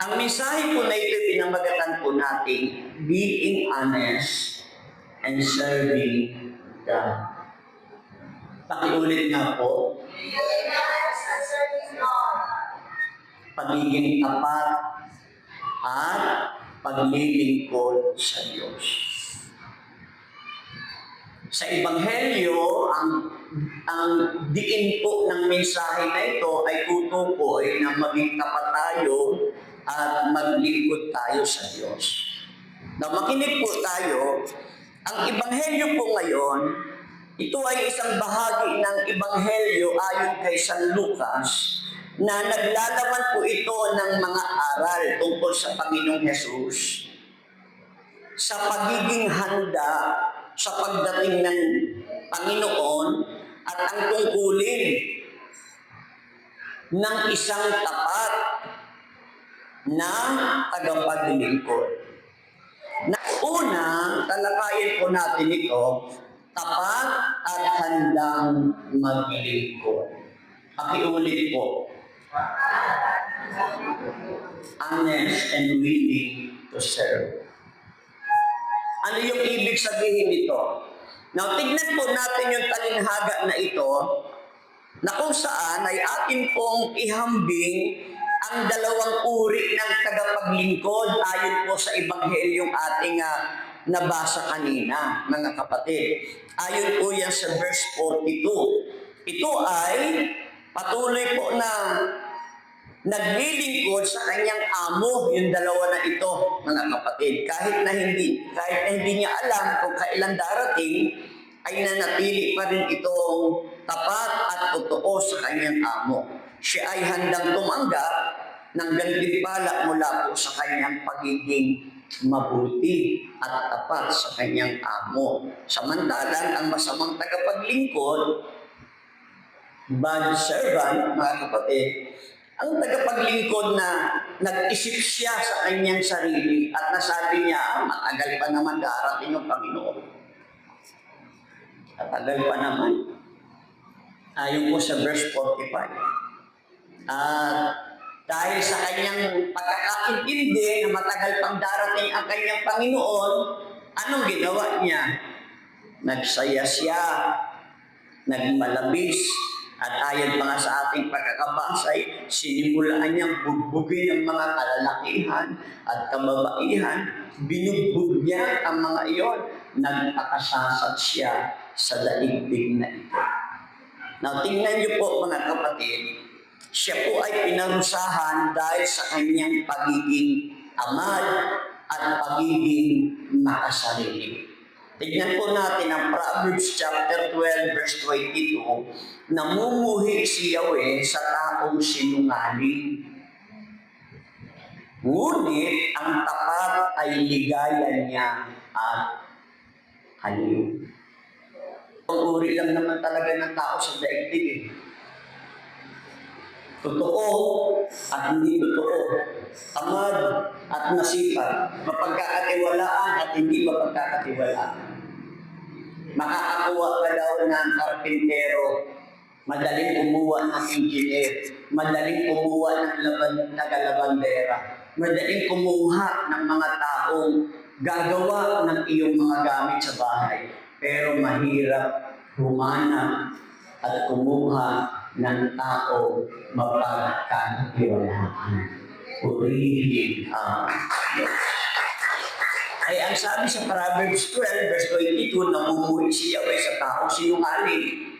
Ang mensahe po na ito, pinamagatan po natin, being honest and serving God. Pakiulit nga po, pagiging tapat at paglilingkod sa Diyos. Sa Ebanghelyo, ang ang diin po ng mensahe na ito ay tutukoy na maging tapat tayo at maglingkod tayo sa Diyos. Na makinig po tayo, ang Ebanghelyo po ngayon, ito ay isang bahagi ng Ebanghelyo ayon kay San Lucas na naglalaman po ito ng mga aral tungkol sa Panginoong Yesus sa pagiging handa sa pagdating ng Panginoon at ang tungkulin ng isang tapat na tagapaglingkod. Na unang talakayin po natin ito, tapat at handang maglingkod. Pakiulit po. Honest and willing to serve. Ano yung ibig sabihin nito? Now, tignan po natin yung talinhaga na ito na kung saan ay atin pong ihambing ang dalawang uri ng tagapaglingkod ayon po sa ebanghelyong ating uh, nabasa kanina, mga kapatid. Ayon po yan sa verse 42. Ito ay patuloy po na naglilingkod sa kanyang amo yung dalawa na ito, mga kapatid. Kahit na hindi, kahit na hindi niya alam kung kailan darating, ay nanatili pa rin itong tapat at totoo sa kanyang amo. Siya ay handang tumanggap ng gantimpala mula po sa kanyang pagiging mabuti at tapat sa kanyang amo. Samantalang ang masamang tagapaglingkod, bad servant, mga kapatid, ang tagapaglingkod na nag-isip siya sa kanyang sarili at nasabi niya, ah, matagal pa naman darating ang Panginoon. Matagal pa naman. Ayon po sa verse 45. At dahil sa kanyang pagkakaintindi na matagal pang darating ang kanyang Panginoon, anong ginawa niya? Nagsaya siya, nagmalabis, at ayon pa nga sa ating pagkakabasay, sinimulaan niyang bugbugin ang mga kalalakihan at kababaihan. Binugbog niya ang mga iyon. Nagpakasasat siya sa daigdig na ito. Now, tingnan niyo po mga kapatid, siya po ay pinarusahan dahil sa kanyang pagiging amad at pagiging makasarili. Tignan po natin ang Proverbs chapter 12 verse 22, namumuhi si Yahweh sa taong sinungaling. Ngunit ang tapat ay ligaya niya at aliw. Ang uri lang naman talaga ng tao sa daigdig eh. Totoo at hindi totoo. Tamad at masipag. Mapagkakatiwalaan at hindi mapagkakatiwalaan. Makakakuha ka daw ng karpintero, madaling kumuha ng engineer, madaling kumuha ng laban, tagalabandera, madaling kumuha ng mga taong gagawa ng iyong mga gamit sa bahay. Pero mahirap humanap at kumuha ng tao mapagkakatiwalaan. Purihin ang Diyos. Ay ang sabi sa Proverbs 12, verse 22, namumuhi si Yahweh sa tao sinungaling.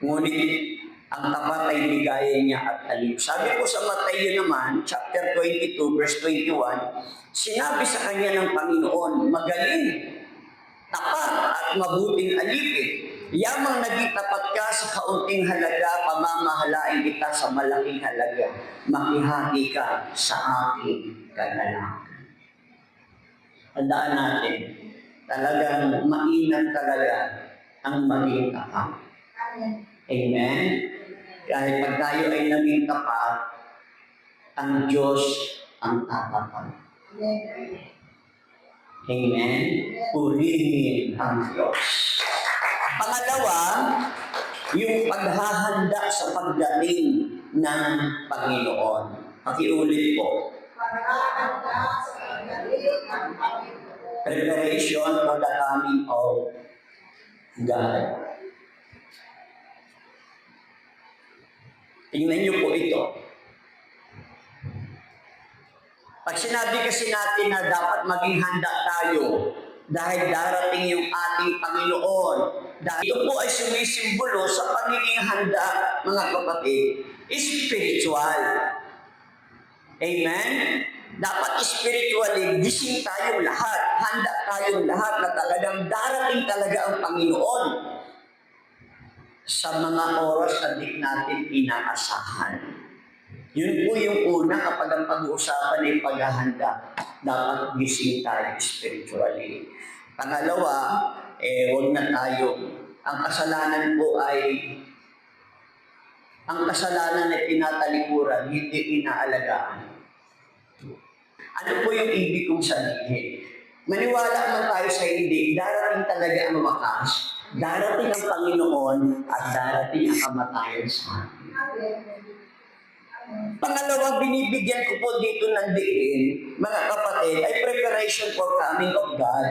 Ngunit ang tapat ay ligaya niya at aliw. Sabi po sa Mateo naman, chapter 22, verse 21, sinabi sa kanya ng Panginoon, magaling, tapat at mabuting alipin. Yamang naging tapat ka sa kaunting halaga, pamamahalain kita sa malaking halaga. Makihati ka sa aking kagalakan. Tandaan natin, talagang mainam talaga ang maging tapat. Amen? Kahit pag tayo ay naging tapat, ang Diyos ang tatapat. Amen? Purihin ang Diyos. Pangalawa, yung paghahanda sa pagdating ng Panginoon. Pakiulit po. Preparation for the coming of God. Tingnan niyo po ito. Pag sinabi kasi natin na dapat maging handa tayo dahil darating yung ating Panginoon. Dahil ito po ay sumisimbolo sa pagiging handa, mga kapatid, spiritual. Amen? Dapat spiritually, gising tayong lahat. Handa tayong lahat na talagang darating talaga ang Panginoon sa mga oras na di natin inaasahan. Yun po yung una kapag ang pag-uusapan ay paghahanda. Dapat gising tayo spiritually. Pangalawa, eh, huwag na tayo. Ang kasalanan po ay ang kasalanan ay tinatalikuran, hindi inaalagaan. Ano po yung ibig kong sabihin? Maniwala man tayo sa hindi, darating talaga ang wakas. Darating ang Panginoon at darating ang kamatayan sa atin. Pangalawa, binibigyan ko po dito ng diin, mga kapatid, ay preparation for coming of God.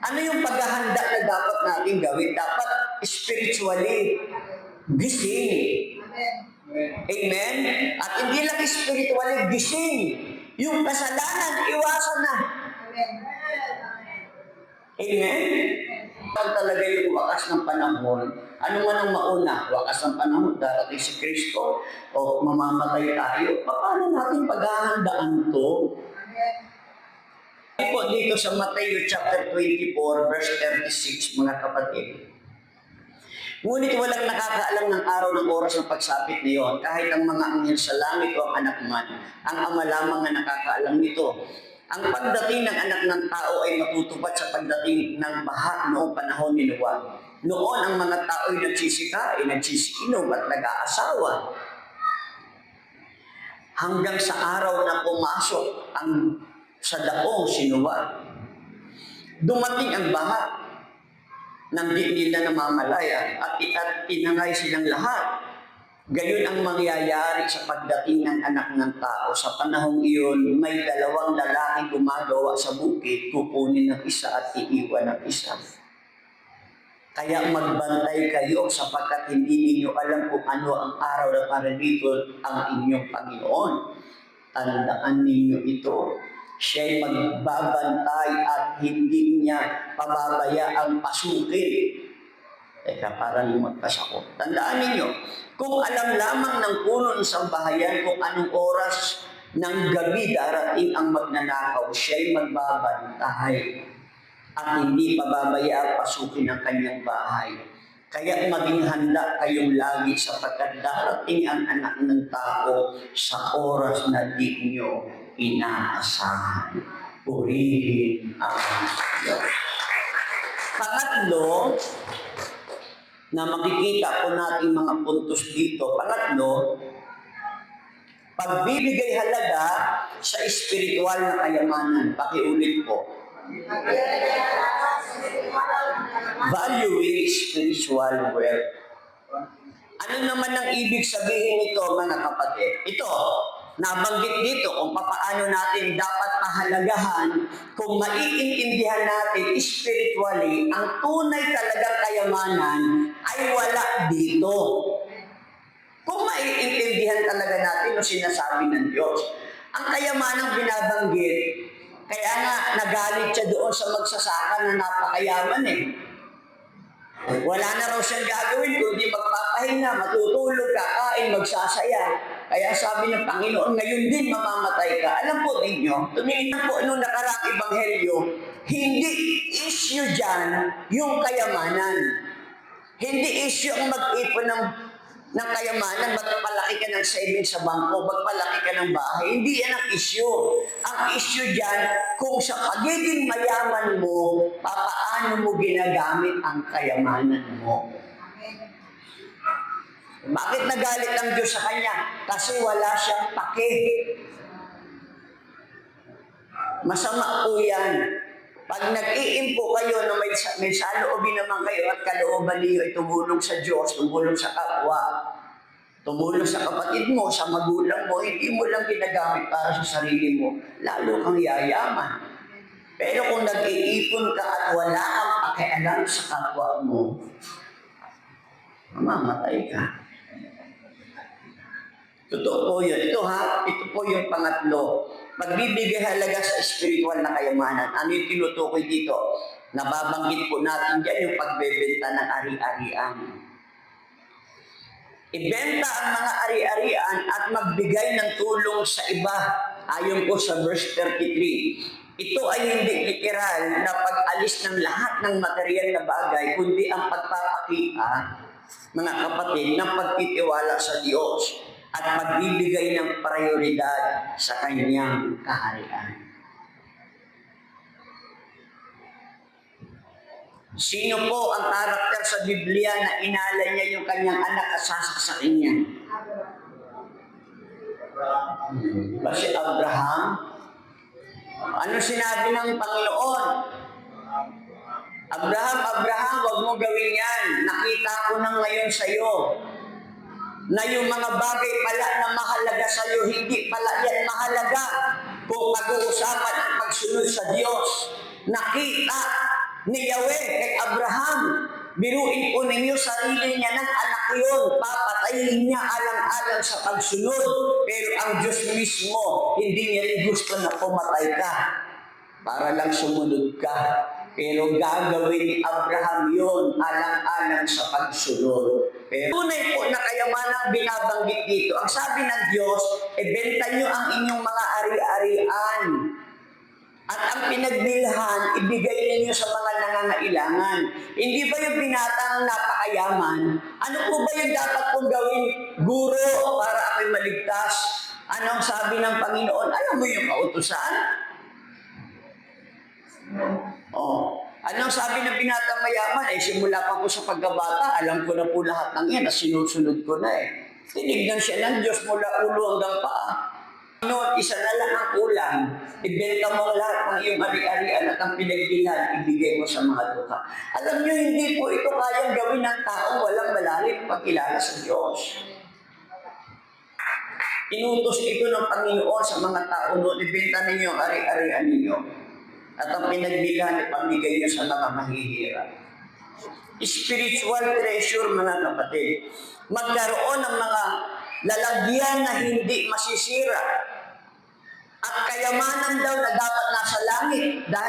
Ano yung paghahanda na dapat natin gawin? Dapat spiritually gising. Amen? At hindi lang spiritually gising. Yung kasalanan, iwasan na. Amen? Pag talaga yung wakas ng panahon, ano man ang mauna, wakas ng panahon, darating si Kristo, o mamamatay tayo, paano natin paghahandaan to? Ito po dito sa Matthew chapter 24, verse 36, mga kapatid. Ngunit walang nakakaalam ng araw ng oras ng pagsapit na iyon, kahit ang mga anghel sa langit o ang anak man, ang ama lamang ang nakakaalam nito. Ang pagdating ng anak ng tao ay matutupad sa pagdating ng baha noong panahon ni Noah. Noon ang mga tao ay nagsisikain, nagsisiinom at nag-aasawa. Hanggang sa araw na pumasok ang sa daong si Noah. Dumating ang baha nang di nila namamalaya at at tinangay silang lahat. Gayon ang mangyayari sa pagdating ng anak ng tao. Sa panahong iyon, may dalawang lalaki gumagawa sa bukid, kukunin ng isa at iiwan ng isa. Kaya magbantay kayo sapagkat hindi ninyo alam kung ano ang araw na para dito ang inyong Panginoon. Tandaan ninyo ito. Siya'y magbabantay at hindi niya pababaya ang pasukin. Teka, parang lumagpas ako. Tandaan ninyo, kung alam lamang ng puno ng sambahayan kung anong oras ng gabi darating ang magnanakaw, siya'y magbabantay at hindi pababaya ang pasukin ng kanyang bahay. Kaya maging handa kayong lagi sapagkat darating ang anak ng tao sa oras na di nyo inaasahan. Purihin ang Diyos. Pangatlo, na makikita po natin mga puntos dito. Pangatlo, pagbibigay halaga sa espiritual na kayamanan. Pakiulit po. Valuing spiritual wealth. Ano naman ang ibig sabihin nito mga kapatid? Ito, nabanggit dito kung paano natin dapat pahalagahan kung maiintindihan natin spiritually ang tunay talagang kayamanan ay wala dito. Kung maiintindihan talaga natin ang sinasabi ng Diyos, ang kayamanang binabanggit, kaya nga nagalit siya doon sa magsasaka na napakayaman eh. Wala na raw siyang gagawin kundi magpapahinga, matutulog, kakain, magsasaya. Kaya sabi ng Panginoon, ngayon din mamamatay ka. Alam po ninyo, tumingin po nung nakarang ebanghelyo, hindi issue dyan yung kayamanan. Hindi issue ang mag-ipon ng, ng kayamanan, magpalaki ka ng savings sa bangko, magpalaki ka ng bahay. Hindi yan ang issue. Ang issue dyan, kung sa pagiging mayaman mo, papaano mo ginagamit ang kayamanan mo. Bakit nagalit ang Diyos sa kanya? Kasi wala siyang pake. Masama po yan. Pag nag-iimpo kayo na may, may saloobin naman kayo at kalooban niyo ay tumulong sa Diyos, tumulong sa kapwa, tumulong sa kapatid mo, sa magulang mo, hindi mo lang ginagamit para sa sarili mo, lalo kang yayaman. Pero kung nag-iipon ka at wala kang pakialam sa kapwa mo, mamamatay ka. Totoo po yun. Ito ha, ito po yung pangatlo. Pagbibigay halaga sa spiritual na kayamanan. Ano yung tinutukoy dito? Nababanggit po natin dyan yung pagbebenta ng ari-arian. Ibenta ang mga ari-arian at magbigay ng tulong sa iba. Ayon po sa verse 33. Ito ay hindi literal na pag-alis ng lahat ng material na bagay, kundi ang pagpapakita, mga kapatid, ng pagtitiwala sa Diyos at magbibigay ng prioridad sa kanyang kaharian. Sino po ang karakter sa Biblia na inala niya yung kanyang anak at sasaksakin niya? Ba si Abraham? Ano sinabi ng Panginoon? Abraham, Abraham, wag mo gawin yan. Nakita ko na ngayon sa iyo na yung mga bagay iyo, hindi pala yan mahalaga kung pag-uusapan ang pagsunod sa Diyos. Nakita ni Yahweh kay Abraham. Biruin po ninyo sarili niya ng anak yun. Papatayin niya alang-alang sa pagsunod. Pero ang Diyos mismo, hindi niya rin gusto na pumatay ka. Para lang sumunod ka. Pero gagawin ni Abraham yon alang-alang sa pagsunod. Pero tunay po na kayamanan binabanggit dito. Ang sabi ng Diyos, ibenta niyo ang inyong mga ari-arian. At ang pinagbilhan, ibigay ninyo sa mga nangangailangan. Hindi ba yung binatang napakayaman? Ano po ba yung dapat kong gawin, guro, para ako'y maligtas? Anong sabi ng Panginoon? Alam mo yung kautusan? Oh. Anong sabi ng binatang mayaman? Eh, simula pa po sa pagkabata, alam ko na po lahat ng yan, at sinusunod ko na eh. Tinignan siya ng Diyos mula ulo hanggang paa. Noon, isa na lang ang kulang. Ibenta mo lahat ng iyong ari-arian at ang pinagbilhan, ibigay mo sa mga duka. Alam niyo, hindi po ito kayang gawin ng tao walang malalim pagkilala sa Diyos. Inutos ito ng Panginoon sa mga tao noon, ibenta ninyo ang ari-arian ninyo. At ang pinagbilhan ay pamigay niyo sa mga mahihirap. Spiritual treasure, mga kapatid. Magkaroon ng mga lalagyan na hindi masisira. At kayamanan daw na dapat nasa langit dahil